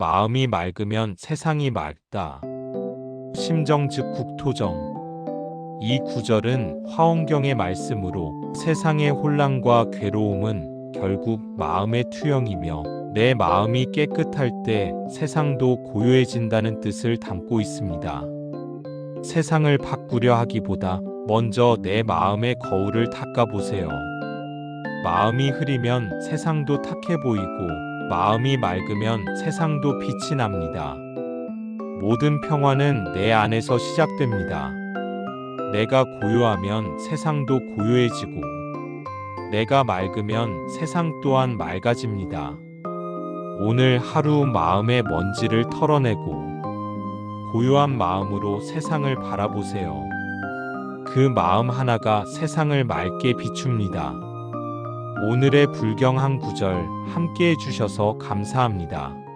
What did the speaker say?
마음이 맑으면 세상이 맑다. 심정 즉 국토정. 이 구절은 화엄경의 말씀으로 세상의 혼란과 괴로움은 결국 마음의 투영이며 내 마음이 깨끗할 때 세상도 고요해진다는 뜻을 담고 있습니다. 세상을 바꾸려 하기보다 먼저 내 마음의 거울을 닦아보세요. 마음이 흐리면 세상도 탁해 보이고 마음이 맑으면 세상도 빛이 납니다. 모든 평화는 내 안에서 시작됩니다. 내가 고요하면 세상도 고요해지고 내가 맑으면 세상 또한 맑아집니다. 오늘 하루 마음의 먼지를 털어내고 고요한 마음으로 세상을 바라보세요. 그 마음 하나가 세상을 맑게 비춥니다. 오늘의 불경 한 구절 함께 해주셔서 감사합니다.